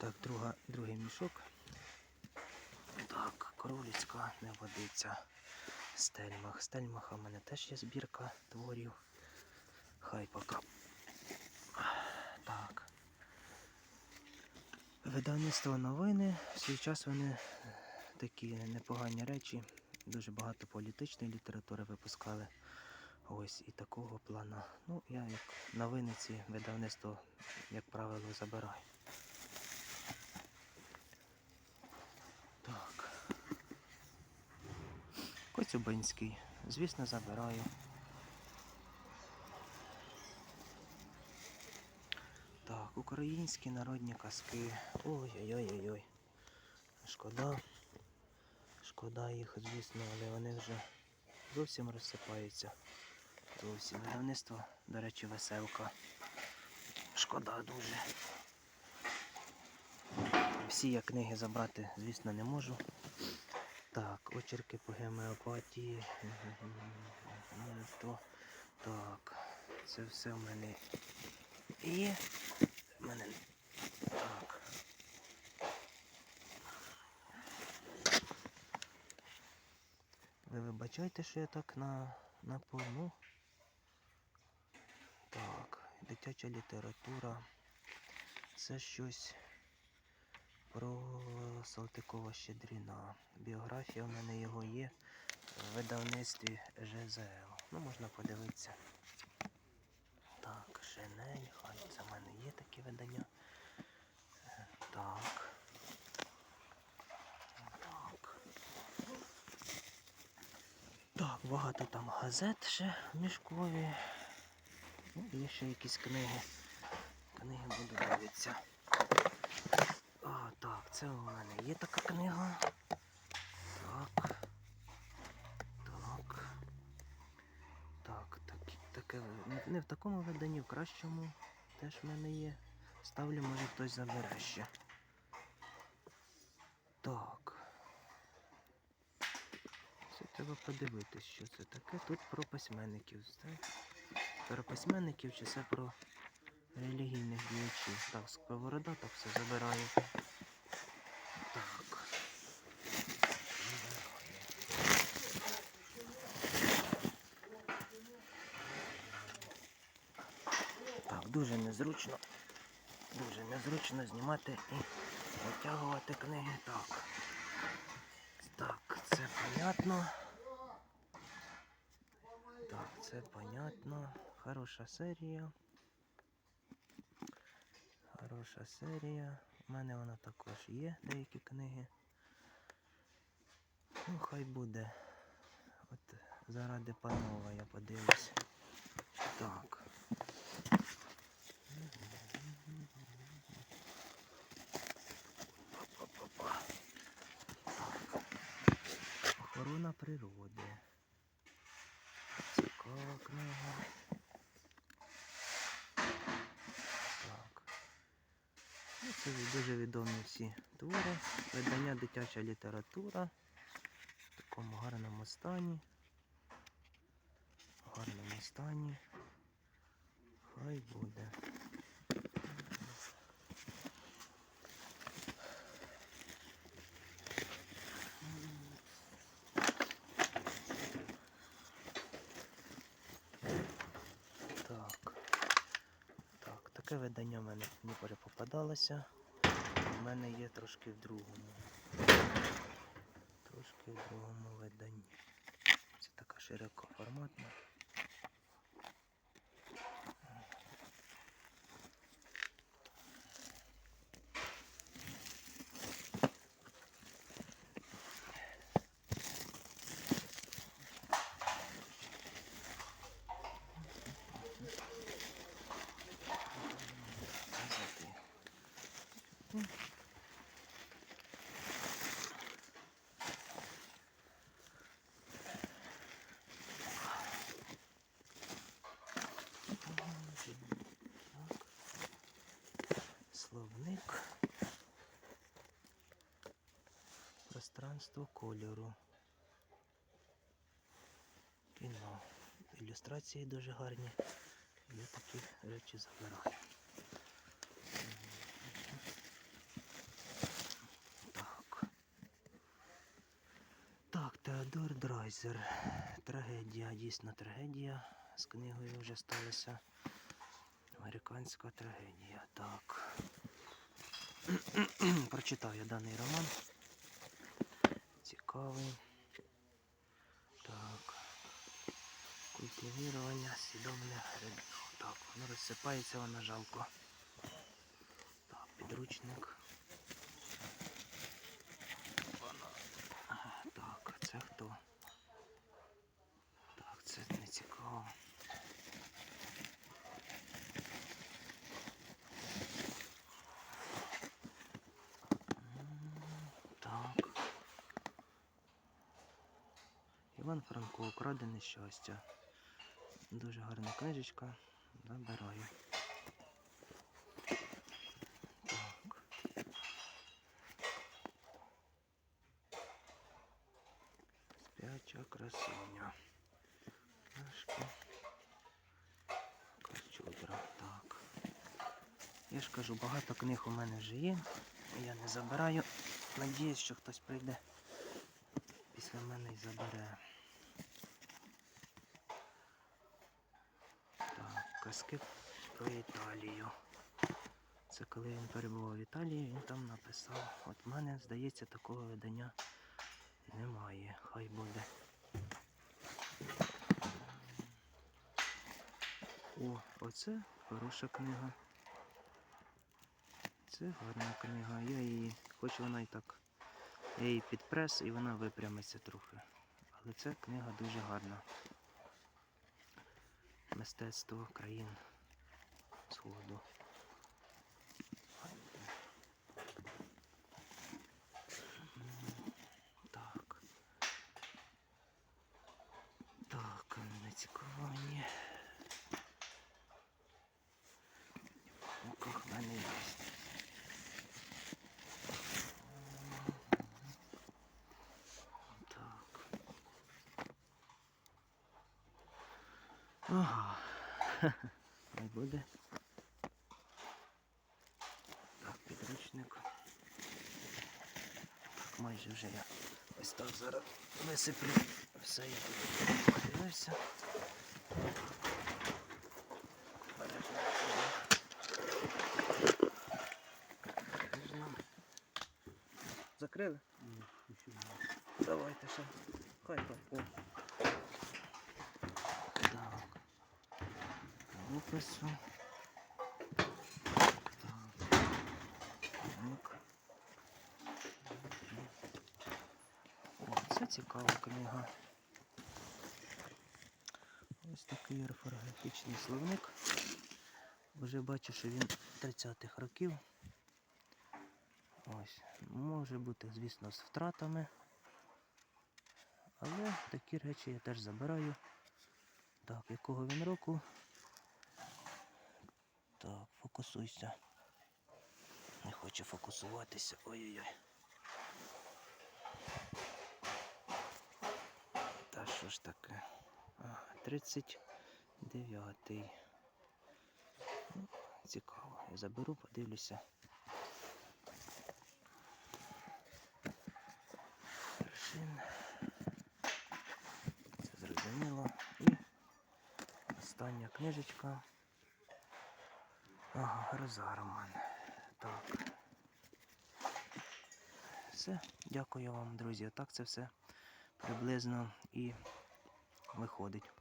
Так, друга, другий мішок. Так, Коровлівська не водиться. Стельмах. Стельмаха в мене теж є збірка творів. Хай поки. Так. Видавництво новини. В свій час вони такі непогані речі. Дуже багато політичної літератури випускали. Ось і такого плану. Ну, я як новини ці видавництво, як правило, забираю. Коцюбинський. Звісно, забираю. Так, українські народні казки. Ой-ой-ой-ой. Шкода. Шкода їх, звісно, але вони вже зовсім розсипаються. Зовсім видавництво, до речі, веселка. Шкода дуже. Всі я книги забрати, звісно, не можу. Так, очерки по гемеопатії. Так, це все в мене є. Мене. Так. Ви вибачайте, що я так на, на повну. Так, дитяча література. Це щось про Салтикова Щедріна. Біографія в мене його є в видавництві ЖЗЛ. Ну, можна подивитися. Так, Женель, хай це в мене є такі видання. Так. Так. Так, багато там газет ще мішкові. Ну, є ще якісь книги. Книги буду дивитися. А, так, це у мене є така книга. Так. Так. Так, так, таке не- в такому виданні, в кращому теж в мене є. Ставлю, може хтось забере ще. Так. Це треба подивитись, що це таке. Тут про письменників. Так? Про письменників чи це про релігійних діячів. Так, сковорода, так все забираю. Так. Так, дуже незручно. Дуже незручно знімати і витягувати книги. Так. Так, це понятно. Так, це понятно. Хороша серія. Хороша серія. У мене вона також є, деякі книги. Ну, хай буде. От заради панова я подивлюсь. Так. Опа-па-па. Так. Охорона природи. Цікава книга. Так. Ну, це дуже відомі всі твори. Видання дитяча література. В такому гарному стані. В гарному стані. Хай буде. Так. Так, таке видання в мене не перепопадалося. Мене є трошки в другому. Трошки в другому виданні. Це така широкоформатна. Багатство кольору. Кіно. Ілюстрації дуже гарні. Я такі речі забираю. Так, Так, Теодор Драйзер. Трагедія, дійсно трагедія. З книгою вже сталася. Американська трагедія. Так. Прочитав я даний роман. Цікавий. Так. Культивірування сідомне грибів. Так, воно розсипається, воно жалко. Так, підручник. Воно. Ага, Так, а це хто? Так, це не цікаво. М, Так. Іван Франко, украдене щастя. Дуже гарна книжечка. Забираю. Так. Спяча красуня. Книжки. Качудра. Так. Я ж кажу, багато книг у мене вже є. Я не забираю. Надіюсь, що хтось прийде після мене і забере. Так, казки про Італію. Це коли він перебував в Італії, він там написав. От в мене, здається, такого видання немає. Хай буде. О, оце хороша книга. Це гарна книга. Я її, хоч вона і так, я її під прес і вона випрямиться трохи. Але ця книга дуже гарна. Мистецтво країн Сходу. М, Так. Так, не цікаво мені. В руках в мене є. Так. Ага. Не буде. Так, підручник. Так, майже вже я ось так зараз висиплю. Все я тут подивився. Закрили? Давайте ще. Хай хай. О. Так. Опису. Це цікава книга. Ось такий орфографічний словник. Вже бачу, що він 30-х років. Ось. Може бути, звісно, з втратами. Але такі речі я теж забираю. Так, якого він року? Так, фокусуйся. Не хочу фокусуватися. Ой-ой-ой. Та що ж таке? А, 39-й. Ну, цікаво. Я заберу, подивлюся. Вершин. Це зрозуміло. І остання книжечка. Ага, гроза роман. Так. Все, дякую вам, друзі. Так це все приблизно і виходить.